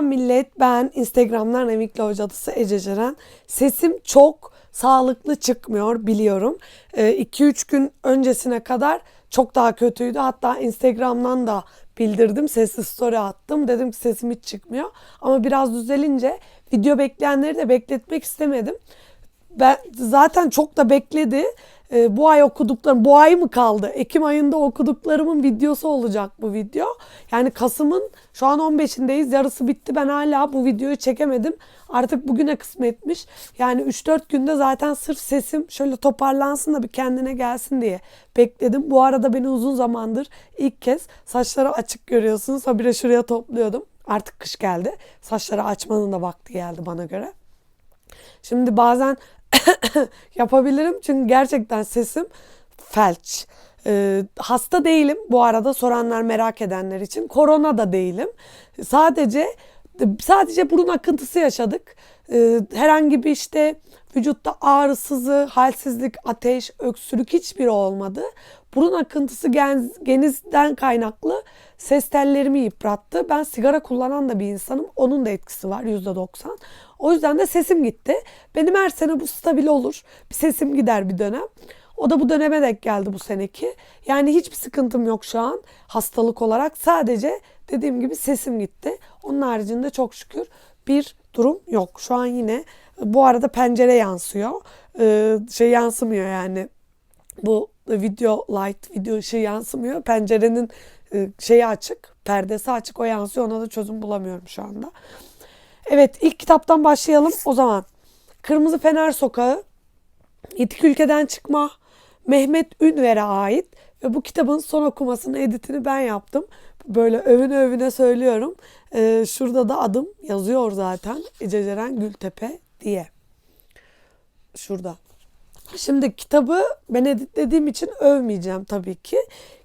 Selam millet ben Instagram'dan Emikli Hocadısı Ece Ceren. Sesim çok sağlıklı çıkmıyor biliyorum. 2-3 gün öncesine kadar çok daha kötüydü. Hatta Instagram'dan da bildirdim. Sesli story attım. Dedim ki sesim hiç çıkmıyor. Ama biraz düzelince video bekleyenleri de bekletmek istemedim. Ben zaten çok da bekledi. Ee, bu ay okuduklarım, bu ay mı kaldı? Ekim ayında okuduklarımın videosu olacak bu video. Yani Kasım'ın şu an 15'indeyiz. Yarısı bitti. Ben hala bu videoyu çekemedim. Artık bugüne kısmetmiş. Yani 3-4 günde zaten sırf sesim şöyle toparlansın da bir kendine gelsin diye bekledim. Bu arada beni uzun zamandır ilk kez saçları açık görüyorsunuz. Habire şuraya topluyordum. Artık kış geldi. Saçları açmanın da vakti geldi bana göre. Şimdi bazen yapabilirim çünkü gerçekten sesim felç. Ee, hasta değilim bu arada soranlar merak edenler için. Korona da değilim. Sadece sadece burun akıntısı yaşadık. Ee, herhangi bir işte vücutta ağrı, sızı, halsizlik, ateş, öksürük hiçbiri olmadı. Burun akıntısı gen, genizden kaynaklı ses tellerimi yıprattı. Ben sigara kullanan da bir insanım. Onun da etkisi var %90. O yüzden de sesim gitti. Benim her sene bu stabil olur. Bir sesim gider bir dönem. O da bu döneme denk geldi bu seneki. Yani hiçbir sıkıntım yok şu an hastalık olarak. Sadece dediğim gibi sesim gitti. Onun haricinde çok şükür bir durum yok. Şu an yine bu arada pencere yansıyor. Ee, şey yansımıyor yani. Bu video light video ışığı yansımıyor. Pencerenin e, şeyi açık, perdesi açık. O yansıyor. Ona da çözüm bulamıyorum şu anda. Evet ilk kitaptan başlayalım o zaman. Kırmızı Fener Sokağı. Yetik ülkeden çıkma. Mehmet Ünver'e ait. Ve bu kitabın son okumasını, editini ben yaptım. Böyle övüne övüne söylüyorum. Ee, şurada da adım yazıyor zaten. Ece Ceren Gültepe diye. Şurada. Şimdi kitabı ben editlediğim için övmeyeceğim tabii ki.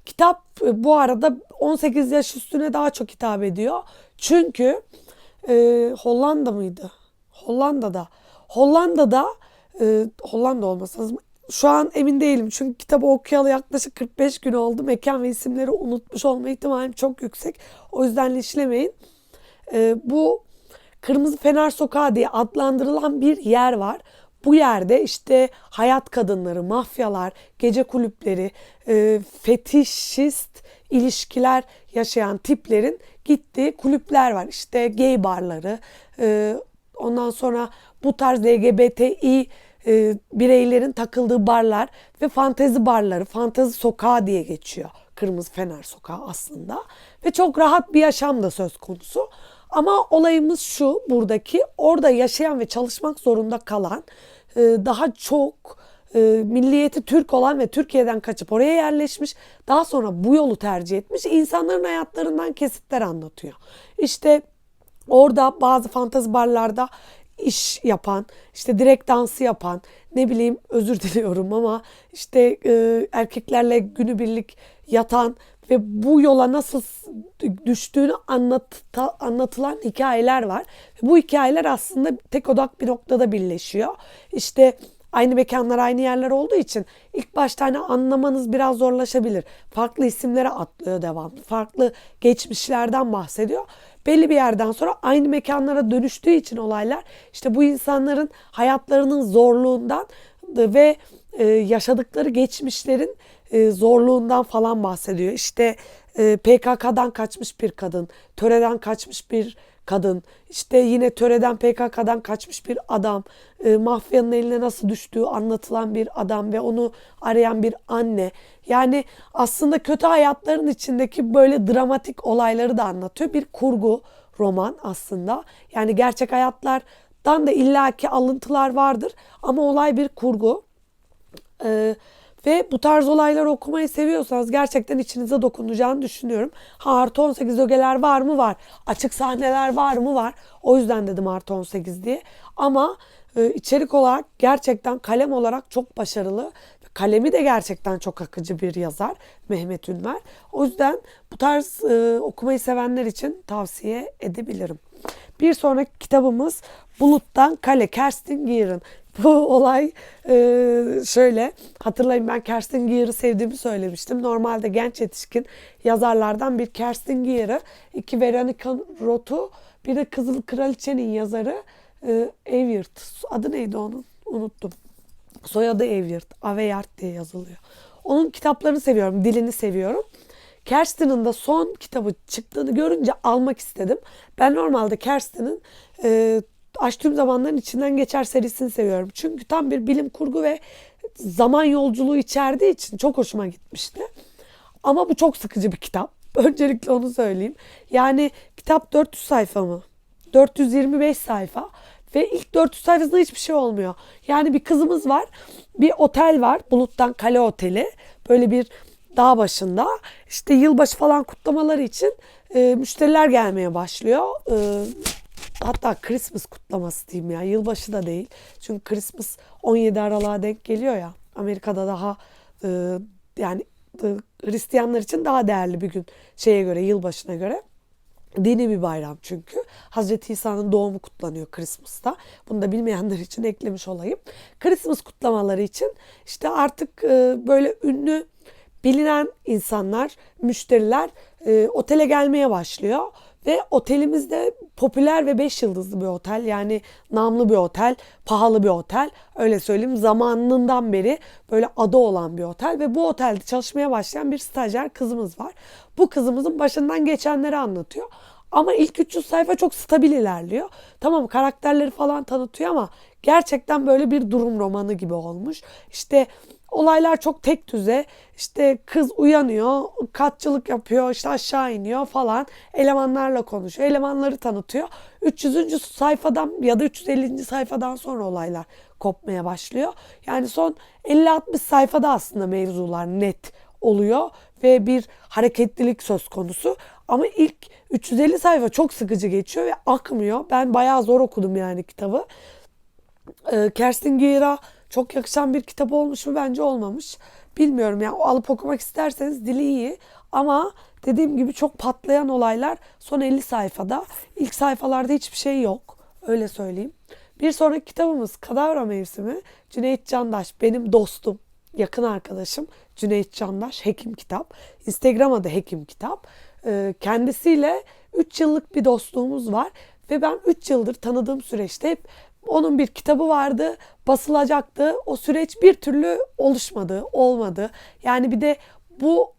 Kitap e, bu arada 18 yaş üstüne daha çok hitap ediyor. Çünkü e, Hollanda mıydı? Hollanda'da. Hollanda'da e, Hollanda olması lazım. Şu an emin değilim çünkü kitabı okuyalı yaklaşık 45 gün oldu. Mekan ve isimleri unutmuş olma ihtimalim çok yüksek. O yüzden işlemeyin. E, bu Kırmızı Fener Sokağı diye adlandırılan bir yer var. Bu yerde işte hayat kadınları, mafyalar, gece kulüpleri, e, fetişist ilişkiler yaşayan tiplerin gittiği kulüpler var. İşte gay barları, e, ondan sonra bu tarz LGBTİ e, bireylerin takıldığı barlar ve fantezi barları, fantezi sokağı diye geçiyor. Kırmızı Fener Sokağı aslında. Ve çok rahat bir yaşam da söz konusu. Ama olayımız şu buradaki orada yaşayan ve çalışmak zorunda kalan e, daha çok e, milliyeti Türk olan ve Türkiye'den kaçıp oraya yerleşmiş. Daha sonra bu yolu tercih etmiş. insanların hayatlarından kesitler anlatıyor. İşte orada bazı fantezi barlarda iş yapan, işte direkt dansı yapan, ne bileyim özür diliyorum ama işte e, erkeklerle günübirlik yatan ve bu yola nasıl düştüğünü anlat, anlatılan hikayeler var. Bu hikayeler aslında tek odak bir noktada birleşiyor. İşte aynı mekanlar aynı yerler olduğu için ilk başta hani anlamanız biraz zorlaşabilir. Farklı isimlere atlıyor devamlı. Farklı geçmişlerden bahsediyor. Belli bir yerden sonra aynı mekanlara dönüştüğü için olaylar işte bu insanların hayatlarının zorluğundan ve e, yaşadıkları geçmişlerin e, zorluğundan falan bahsediyor. İşte e, PKK'dan kaçmış bir kadın, töreden kaçmış bir kadın, işte yine töreden PKK'dan kaçmış bir adam, e, mafyanın eline nasıl düştüğü anlatılan bir adam ve onu arayan bir anne. Yani aslında kötü hayatların içindeki böyle dramatik olayları da anlatıyor. Bir kurgu roman aslında. Yani gerçek hayatlardan da illaki alıntılar vardır ama olay bir kurgu. Ee, ve bu tarz olayları okumayı seviyorsanız gerçekten içinize dokunacağını düşünüyorum. Ha artı 18 ögeler var mı? Var. Açık sahneler var mı? Var. O yüzden dedim artı 18 diye. Ama e, içerik olarak gerçekten kalem olarak çok başarılı. Kalemi de gerçekten çok akıcı bir yazar Mehmet Ünver. O yüzden bu tarz e, okumayı sevenler için tavsiye edebilirim. Bir sonraki kitabımız Bulut'tan Kale Kerstin Gier'in. Bu olay e, şöyle hatırlayın ben Kerstin Gier'i sevdiğimi söylemiştim. Normalde genç yetişkin yazarlardan bir Kerstin Gier'i, iki Veronica Roth'u Bir de Kızıl Kraliçe'nin yazarı e, Evyart. Adı neydi onun? Unuttum. Soyadı Evyart. Aveyart diye yazılıyor. Onun kitaplarını seviyorum. Dilini seviyorum. Kirsten'ın da son kitabı çıktığını görünce almak istedim. Ben normalde Kirsten'ın e, Açtığım Zamanların içinden Geçer serisini seviyorum. Çünkü tam bir bilim kurgu ve zaman yolculuğu içerdiği için çok hoşuma gitmişti. Ama bu çok sıkıcı bir kitap. Öncelikle onu söyleyeyim. Yani kitap 400 sayfa mı? 425 sayfa ve ilk 400 sayfasında hiçbir şey olmuyor. Yani bir kızımız var, bir otel var, Bulut'tan Kale Oteli. Böyle bir dağ başında. İşte yılbaşı falan kutlamaları için e, müşteriler gelmeye başlıyor. E, hatta Christmas kutlaması diyeyim ya. Yılbaşı da değil. Çünkü Christmas 17 Aralık'a denk geliyor ya. Amerika'da daha e, yani e, Hristiyanlar için daha değerli bir gün şeye göre yılbaşına göre. Dini bir bayram çünkü. Hazreti İsa'nın doğumu kutlanıyor Christmas'ta. Bunu da bilmeyenler için eklemiş olayım. Christmas kutlamaları için işte artık e, böyle ünlü bilinen insanlar, müşteriler e, otele gelmeye başlıyor. Ve otelimizde popüler ve 5 yıldızlı bir otel. Yani namlı bir otel, pahalı bir otel. Öyle söyleyeyim zamanından beri böyle adı olan bir otel. Ve bu otelde çalışmaya başlayan bir stajyer kızımız var. Bu kızımızın başından geçenleri anlatıyor. Ama ilk 300 sayfa çok stabil ilerliyor. Tamam karakterleri falan tanıtıyor ama gerçekten böyle bir durum romanı gibi olmuş. İşte olaylar çok tek düze. İşte kız uyanıyor, katçılık yapıyor, işte aşağı iniyor falan. Elemanlarla konuşuyor, elemanları tanıtıyor. 300. sayfadan ya da 350. sayfadan sonra olaylar kopmaya başlıyor. Yani son 50-60 sayfada aslında mevzular net oluyor ve bir hareketlilik söz konusu. Ama ilk 350 sayfa çok sıkıcı geçiyor ve akmıyor. Ben bayağı zor okudum yani kitabı. Ee, Kerstin Gier'a çok yakışan bir kitap olmuş mu? Bence olmamış. Bilmiyorum yani alıp okumak isterseniz dili iyi. Ama dediğim gibi çok patlayan olaylar son 50 sayfada. İlk sayfalarda hiçbir şey yok. Öyle söyleyeyim. Bir sonraki kitabımız Kadavra Mevsimi. Cüneyt Candaş benim dostum, yakın arkadaşım. Cüneyt Candaş Hekim Kitap. Instagram adı Hekim Kitap. Ee, kendisiyle 3 yıllık bir dostluğumuz var. Ve ben 3 yıldır tanıdığım süreçte hep onun bir kitabı vardı, basılacaktı. O süreç bir türlü oluşmadı, olmadı. Yani bir de bu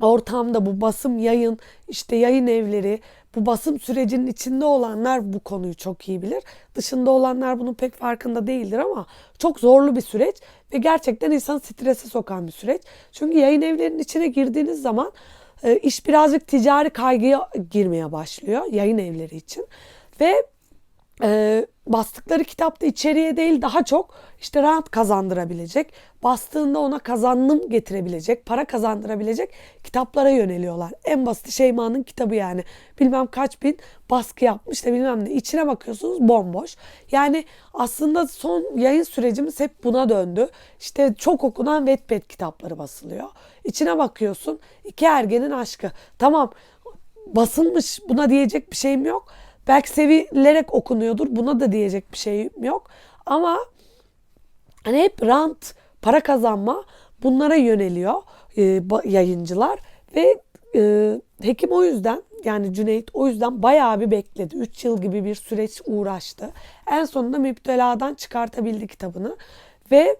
ortamda bu basım yayın, işte yayın evleri, bu basım sürecinin içinde olanlar bu konuyu çok iyi bilir. Dışında olanlar bunun pek farkında değildir ama çok zorlu bir süreç ve gerçekten insanı strese sokan bir süreç. Çünkü yayın evlerinin içine girdiğiniz zaman e, iş birazcık ticari kaygıya girmeye başlıyor yayın evleri için. Ve e, bastıkları kitapta içeriye değil daha çok işte rahat kazandırabilecek, bastığında ona kazanım getirebilecek, para kazandırabilecek kitaplara yöneliyorlar. En basit Şeyma'nın kitabı yani. Bilmem kaç bin baskı yapmış da bilmem ne. İçine bakıyorsunuz bomboş. Yani aslında son yayın sürecimiz hep buna döndü. İşte çok okunan Wattpad kitapları basılıyor. İçine bakıyorsun iki ergenin aşkı. Tamam basılmış buna diyecek bir şeyim yok. Belki sevilerek okunuyordur. Buna da diyecek bir şeyim yok. Ama hani hep rant, para kazanma bunlara yöneliyor e, yayıncılar ve e, Hekim o yüzden yani Cüneyt o yüzden bayağı bir bekledi. 3 yıl gibi bir süreç uğraştı. En sonunda müpteladan çıkartabildi kitabını ve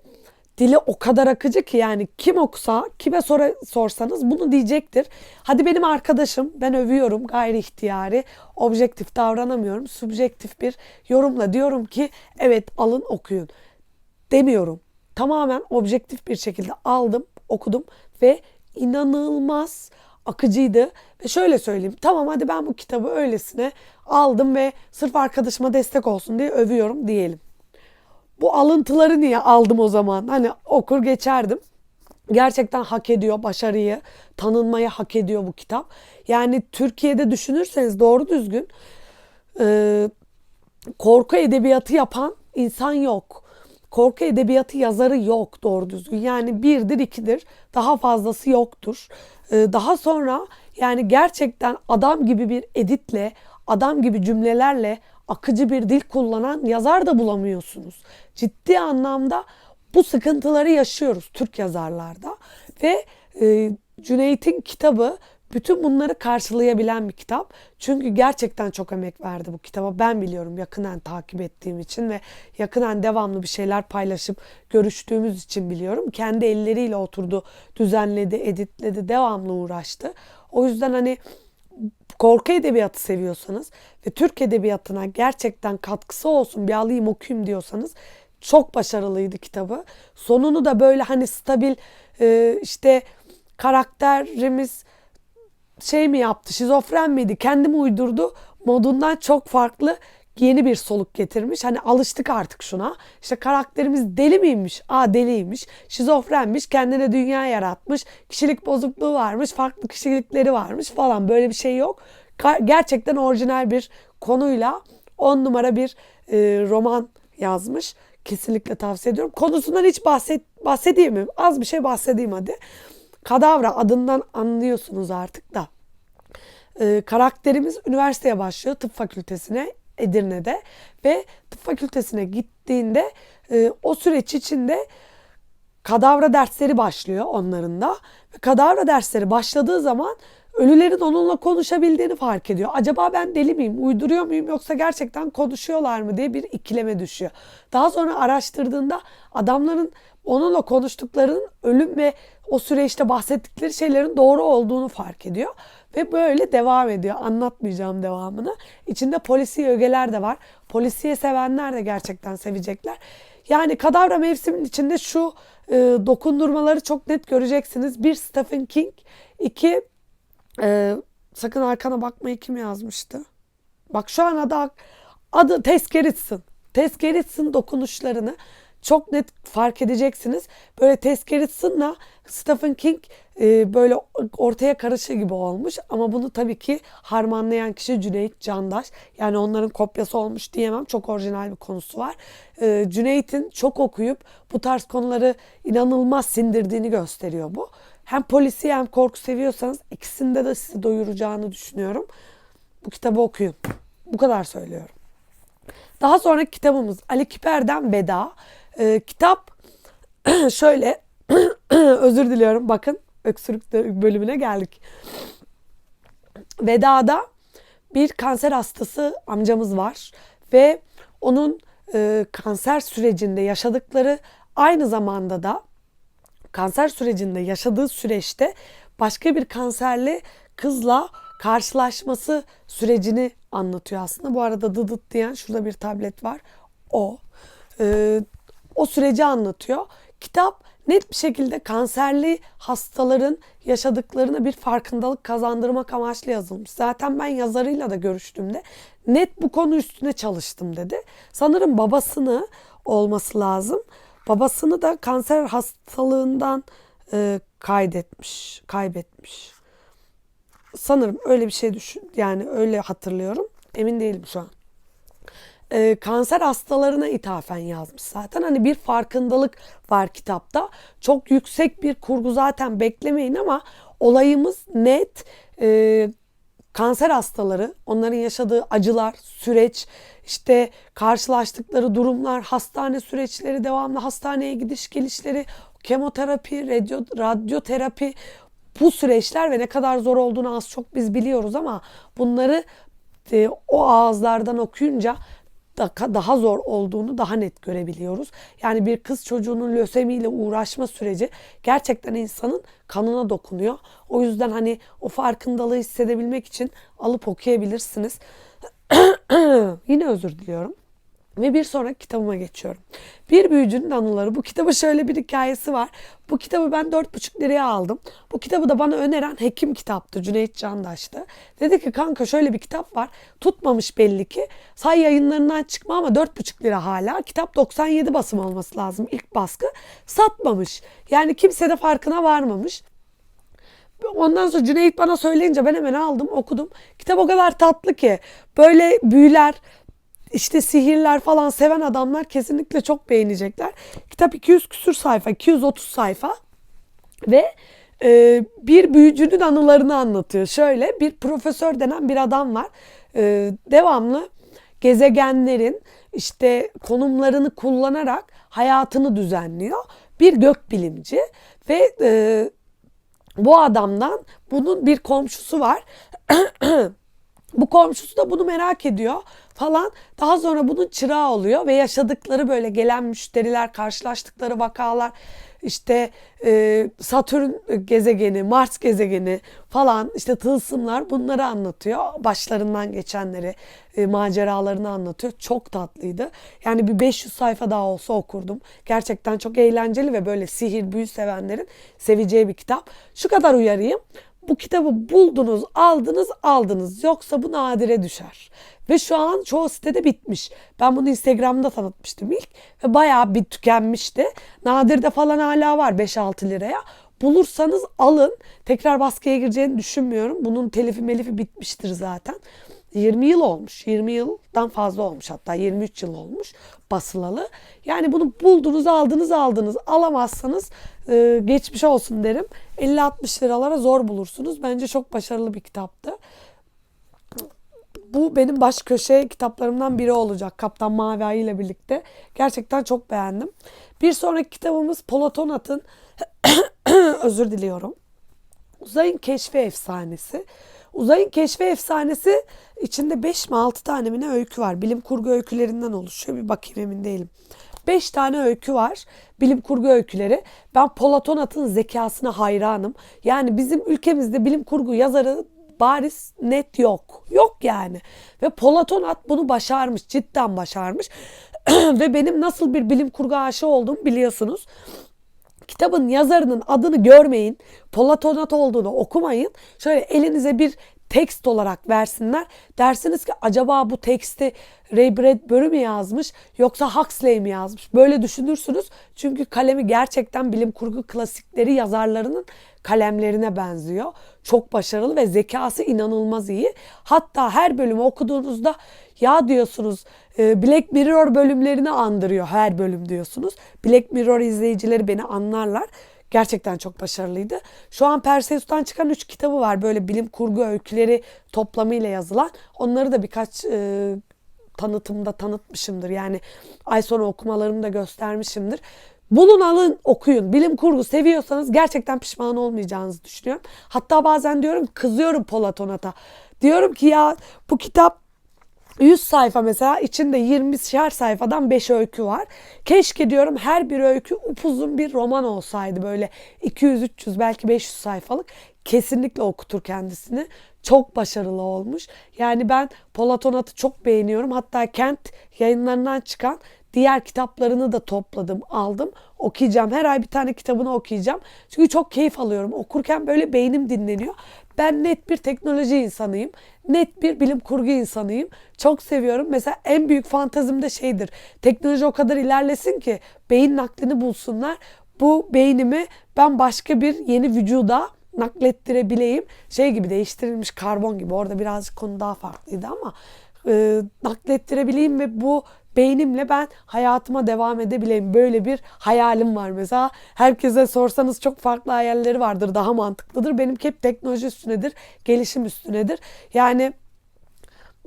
dili o kadar akıcı ki yani kim okusa kime sor sorsanız bunu diyecektir. Hadi benim arkadaşım ben övüyorum gayri ihtiyari objektif davranamıyorum. Subjektif bir yorumla diyorum ki evet alın okuyun demiyorum. Tamamen objektif bir şekilde aldım okudum ve inanılmaz akıcıydı. Ve şöyle söyleyeyim. Tamam hadi ben bu kitabı öylesine aldım ve sırf arkadaşıma destek olsun diye övüyorum diyelim. Bu alıntıları niye aldım o zaman? Hani okur geçerdim. Gerçekten hak ediyor başarıyı, tanınmayı hak ediyor bu kitap. Yani Türkiye'de düşünürseniz doğru düzgün e, korku edebiyatı yapan insan yok. Korku edebiyatı yazarı yok doğru düzgün. Yani birdir ikidir daha fazlası yoktur. E, daha sonra yani gerçekten adam gibi bir editle, adam gibi cümlelerle akıcı bir dil kullanan yazar da bulamıyorsunuz. Ciddi anlamda bu sıkıntıları yaşıyoruz Türk yazarlarda ve e, Cüneyt'in kitabı bütün bunları karşılayabilen bir kitap. Çünkü gerçekten çok emek verdi bu kitaba. Ben biliyorum yakından takip ettiğim için ve yakından devamlı bir şeyler paylaşıp görüştüğümüz için biliyorum. Kendi elleriyle oturdu, düzenledi, editledi, devamlı uğraştı. O yüzden hani korku edebiyatı seviyorsanız ve Türk edebiyatına gerçekten katkısı olsun bir alayım okuyayım diyorsanız çok başarılıydı kitabı. Sonunu da böyle hani stabil e, işte karakterimiz şey mi yaptı şizofren miydi kendi uydurdu modundan çok farklı yeni bir soluk getirmiş. Hani alıştık artık şuna. İşte karakterimiz deli miymiş? Aa deliymiş. Şizofrenmiş. Kendine dünya yaratmış. Kişilik bozukluğu varmış. Farklı kişilikleri varmış falan. Böyle bir şey yok. Gerçekten orijinal bir konuyla on numara bir e, roman yazmış. Kesinlikle tavsiye ediyorum. Konusundan hiç bahset bahsedeyim mi? Az bir şey bahsedeyim hadi. Kadavra adından anlıyorsunuz artık da. Ee, karakterimiz üniversiteye başlıyor tıp fakültesine Edirne'de ve tıp fakültesine gittiğinde e, o süreç içinde kadavra dersleri başlıyor onların da. Ve kadavra dersleri başladığı zaman ölülerin onunla konuşabildiğini fark ediyor. Acaba ben deli miyim, uyduruyor muyum yoksa gerçekten konuşuyorlar mı diye bir ikileme düşüyor. Daha sonra araştırdığında adamların onunla konuştuklarının ölüm ve o süreçte bahsettikleri şeylerin doğru olduğunu fark ediyor. Ve böyle devam ediyor. Anlatmayacağım devamını. İçinde polisiye ögeler de var. Polisiye sevenler de gerçekten sevecekler. Yani kadavra mevsiminin içinde şu e, dokundurmaları çok net göreceksiniz. Bir Stephen King, iki e, sakın arkana bakmayı kim yazmıştı? Bak şu an adı, adı Teskeritsin. Teskeritsin dokunuşlarını çok net fark edeceksiniz. Böyle Teskeritsin'la Stephen King e, böyle ortaya karışır gibi olmuş. Ama bunu tabii ki harmanlayan kişi Cüneyt Candaş. Yani onların kopyası olmuş diyemem. Çok orijinal bir konusu var. E, Cüneyt'in çok okuyup bu tarz konuları inanılmaz sindirdiğini gösteriyor bu. Hem polisi hem korku seviyorsanız ikisinde de sizi doyuracağını düşünüyorum. Bu kitabı okuyun. Bu kadar söylüyorum. Daha sonraki kitabımız Ali Kiper'den Veda. Ee, kitap şöyle özür diliyorum bakın öksürük bölümüne geldik. Veda'da bir kanser hastası amcamız var ve onun e, kanser sürecinde yaşadıkları aynı zamanda da kanser sürecinde yaşadığı süreçte başka bir kanserli kızla karşılaşması sürecini anlatıyor aslında. Bu arada dıdıt diyen şurada bir tablet var. O. Ee, o süreci anlatıyor. Kitap net bir şekilde kanserli hastaların yaşadıklarına bir farkındalık kazandırmak amaçlı yazılmış. Zaten ben yazarıyla da görüştüğümde net bu konu üstüne çalıştım dedi. Sanırım babasını olması lazım. Babasını da kanser hastalığından e, kaydetmiş, kaybetmiş. Sanırım öyle bir şey düşün, yani öyle hatırlıyorum. Emin değilim şu an e, kanser hastalarına ithafen yazmış zaten. Hani bir farkındalık var kitapta. Çok yüksek bir kurgu zaten beklemeyin ama olayımız net. E, kanser hastaları, onların yaşadığı acılar, süreç, işte karşılaştıkları durumlar, hastane süreçleri, devamlı hastaneye gidiş gelişleri, kemoterapi, radyo, radyoterapi bu süreçler ve ne kadar zor olduğunu az çok biz biliyoruz ama bunları e, o ağızlardan okuyunca daha zor olduğunu daha net görebiliyoruz. Yani bir kız çocuğunun lösemiyle uğraşma süreci gerçekten insanın kanına dokunuyor. O yüzden hani o farkındalığı hissedebilmek için alıp okuyabilirsiniz. Yine özür diliyorum. Ve bir sonraki kitabıma geçiyorum. Bir Büyücünün Anıları. Bu kitabı şöyle bir hikayesi var. Bu kitabı ben 4,5 liraya aldım. Bu kitabı da bana öneren hekim kitaptı. Cüneyt Candaş'tı. Dedi ki kanka şöyle bir kitap var. Tutmamış belli ki. Say yayınlarından çıkma ama 4,5 lira hala. Kitap 97 basım olması lazım ilk baskı. Satmamış. Yani kimse de farkına varmamış. Ondan sonra Cüneyt bana söyleyince ben hemen aldım okudum. Kitap o kadar tatlı ki böyle büyüler, işte sihirler falan seven adamlar kesinlikle çok beğenecekler. Kitap 200 küsür sayfa, 230 sayfa ve e, bir büyücünün anılarını anlatıyor. Şöyle bir profesör denen bir adam var. E, devamlı gezegenlerin işte konumlarını kullanarak hayatını düzenliyor. Bir gökbilimci ve e, bu adamdan bunun bir komşusu var. Bu komşusu da bunu merak ediyor falan. Daha sonra bunun çırağı oluyor ve yaşadıkları böyle gelen müşteriler, karşılaştıkları vakalar, işte e, Satürn gezegeni, Mars gezegeni falan işte tılsımlar bunları anlatıyor. Başlarından geçenleri, e, maceralarını anlatıyor. Çok tatlıydı. Yani bir 500 sayfa daha olsa okurdum. Gerçekten çok eğlenceli ve böyle sihir, büyü sevenlerin seveceği bir kitap. Şu kadar uyarayım. Bu kitabı buldunuz, aldınız, aldınız. Yoksa bu nadire düşer. Ve şu an çoğu sitede bitmiş. Ben bunu Instagram'da tanıtmıştım ilk. Ve bayağı bir tükenmişti. Nadir'de falan hala var 5-6 liraya. Bulursanız alın. Tekrar baskıya gireceğini düşünmüyorum. Bunun telifi melifi bitmiştir zaten. 20 yıl olmuş. 20 yıldan fazla olmuş hatta 23 yıl olmuş basılalı. Yani bunu buldunuz aldınız aldınız alamazsanız e, geçmiş olsun derim. 50-60 liralara zor bulursunuz. Bence çok başarılı bir kitaptı. Bu benim baş köşe kitaplarımdan biri olacak. Kaptan Mavi Ay ile birlikte. Gerçekten çok beğendim. Bir sonraki kitabımız Polotonat'ın özür diliyorum. Uzayın Keşfi Efsanesi. Uzayın Keşfi Efsanesi içinde 5 mi 6 tane mi ne öykü var. Bilim kurgu öykülerinden oluşuyor. Bir bakayım emin değilim. 5 tane öykü var. Bilim kurgu öyküleri. Ben Polatonat'ın zekasına hayranım. Yani bizim ülkemizde bilim kurgu yazarı bariz net yok. Yok yani. Ve Polatonat bunu başarmış. Cidden başarmış. Ve benim nasıl bir bilim kurgu aşığı olduğumu biliyorsunuz kitabın yazarının adını görmeyin. Polatonat olduğunu okumayın. Şöyle elinize bir tekst olarak versinler. Dersiniz ki acaba bu teksti Ray Bradbury mi yazmış yoksa Huxley mi yazmış? Böyle düşünürsünüz. Çünkü kalemi gerçekten bilim kurgu klasikleri yazarlarının kalemlerine benziyor. Çok başarılı ve zekası inanılmaz iyi. Hatta her bölümü okuduğunuzda ya diyorsunuz e, Black Mirror bölümlerini andırıyor her bölüm diyorsunuz. Black Mirror izleyicileri beni anlarlar. Gerçekten çok başarılıydı. Şu an Perseus'tan çıkan 3 kitabı var. Böyle bilim kurgu öyküleri toplamıyla yazılan. Onları da birkaç e, tanıtımda tanıtmışımdır. Yani ay sonu okumalarımı da göstermişimdir. Bulun alın okuyun. Bilim kurgu seviyorsanız gerçekten pişman olmayacağınızı düşünüyorum. Hatta bazen diyorum kızıyorum Polatonat'a. Diyorum ki ya bu kitap 100 sayfa mesela içinde 20'şer sayfadan 5 öykü var. Keşke diyorum her bir öykü upuzun bir roman olsaydı böyle 200-300 belki 500 sayfalık. Kesinlikle okutur kendisini. Çok başarılı olmuş. Yani ben Polatonat'ı çok beğeniyorum. Hatta Kent yayınlarından çıkan diğer kitaplarını da topladım, aldım. Okuyacağım. Her ay bir tane kitabını okuyacağım. Çünkü çok keyif alıyorum. Okurken böyle beynim dinleniyor. Ben net bir teknoloji insanıyım. Net bir bilim kurgu insanıyım. Çok seviyorum. Mesela en büyük fantazim de şeydir. Teknoloji o kadar ilerlesin ki beyin naklini bulsunlar. Bu beynimi ben başka bir yeni vücuda naklettirebileyim. Şey gibi değiştirilmiş karbon gibi. Orada birazcık konu daha farklıydı ama e, naklettirebileyim ve bu beynimle ben hayatıma devam edebileyim. Böyle bir hayalim var mesela. Herkese sorsanız çok farklı hayalleri vardır. Daha mantıklıdır. Benimki hep teknoloji üstünedir. Gelişim üstünedir. Yani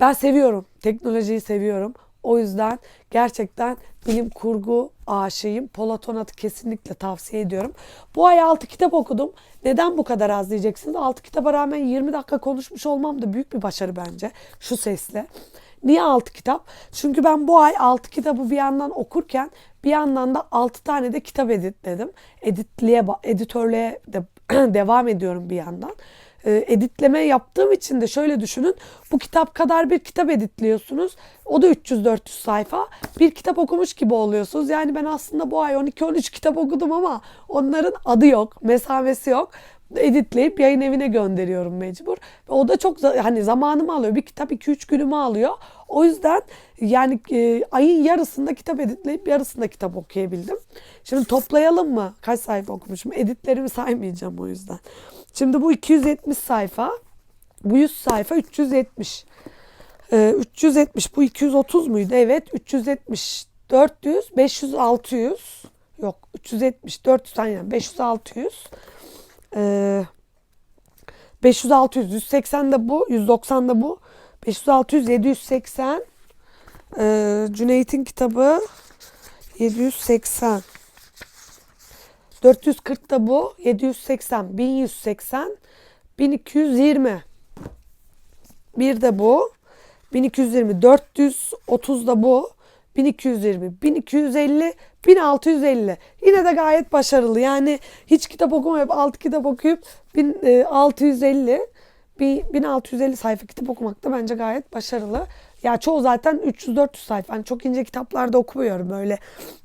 ben seviyorum. Teknolojiyi seviyorum. O yüzden gerçekten bilim kurgu aşığıyım. Polatonat'ı kesinlikle tavsiye ediyorum. Bu ay 6 kitap okudum. Neden bu kadar az diyeceksiniz? 6 kitaba rağmen 20 dakika konuşmuş olmam da büyük bir başarı bence. Şu sesle. Niye 6 kitap? Çünkü ben bu ay 6 kitabı bir yandan okurken bir yandan da 6 tane de kitap editledim. Editliğe, editörlüğe de devam ediyorum bir yandan. E, editleme yaptığım için de şöyle düşünün. Bu kitap kadar bir kitap editliyorsunuz. O da 300-400 sayfa. Bir kitap okumuş gibi oluyorsunuz. Yani ben aslında bu ay 12-13 kitap okudum ama onların adı yok, mesafesi yok editleyip yayın evine gönderiyorum mecbur. O da çok hani zamanımı alıyor. Bir kitap 2-3 günümü alıyor. O yüzden yani e, ayın yarısında kitap editleyip yarısında kitap okuyabildim. Şimdi toplayalım mı? Kaç sayfa okumuşum? Editlerimi saymayacağım o yüzden. Şimdi bu 270 sayfa. Bu 100 sayfa 370. Ee, 370 bu 230 muydu? Evet 370 400 500 600 yok 370 400 yani 500 600 ee, 500 600 180 de bu 190 da bu 500 600 780 ee, Cüneyt'in kitabı 780 440 da bu. 780, 1180, 1220. Bir de bu. 1220, 430 da bu. 1220, 1250, 1650. Yine de gayet başarılı. Yani hiç kitap okumayıp 6 kitap okuyup 1650 bir 1650 sayfa kitap okumak da bence gayet başarılı. Ya çoğu zaten 300-400 sayfa. Hani çok ince kitaplarda okumuyorum böyle.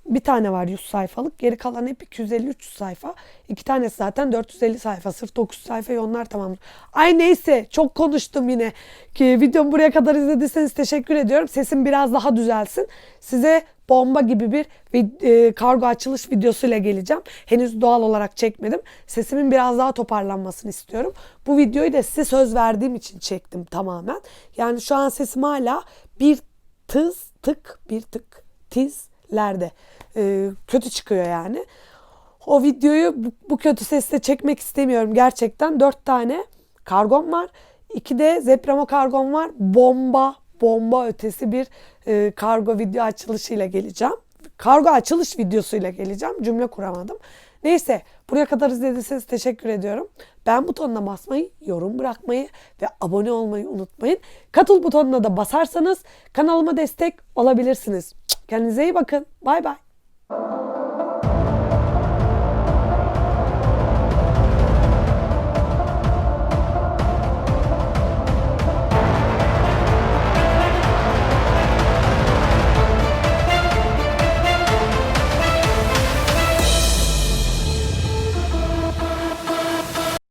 Bir tane var 100 sayfalık. Geri kalan hep 250-300 sayfa. İki tanesi zaten 450 sayfa. Sırf 900 sayfayı onlar tamamdır. Ay neyse çok konuştum yine. Ki videomu buraya kadar izlediyseniz teşekkür ediyorum. Sesim biraz daha düzelsin. Size bomba gibi bir e, kargo açılış videosuyla geleceğim. Henüz doğal olarak çekmedim. Sesimin biraz daha toparlanmasını istiyorum. Bu videoyu da size söz verdiğim için çektim tamamen. Yani şu an sesim hala bir tız tık bir tık tizlerde. E, kötü çıkıyor yani. O videoyu bu, bu kötü sesle çekmek istemiyorum gerçekten. Dört tane kargom var. İki de Zepramo kargom var. Bomba, bomba ötesi bir e, kargo video açılışıyla geleceğim. Kargo açılış videosuyla geleceğim. Cümle kuramadım. Neyse buraya kadar izlediyseniz teşekkür ediyorum. Ben butonuna basmayı, yorum bırakmayı ve abone olmayı unutmayın. Katıl butonuna da basarsanız kanalıma destek olabilirsiniz. Kendinize iyi bakın. Bay bay.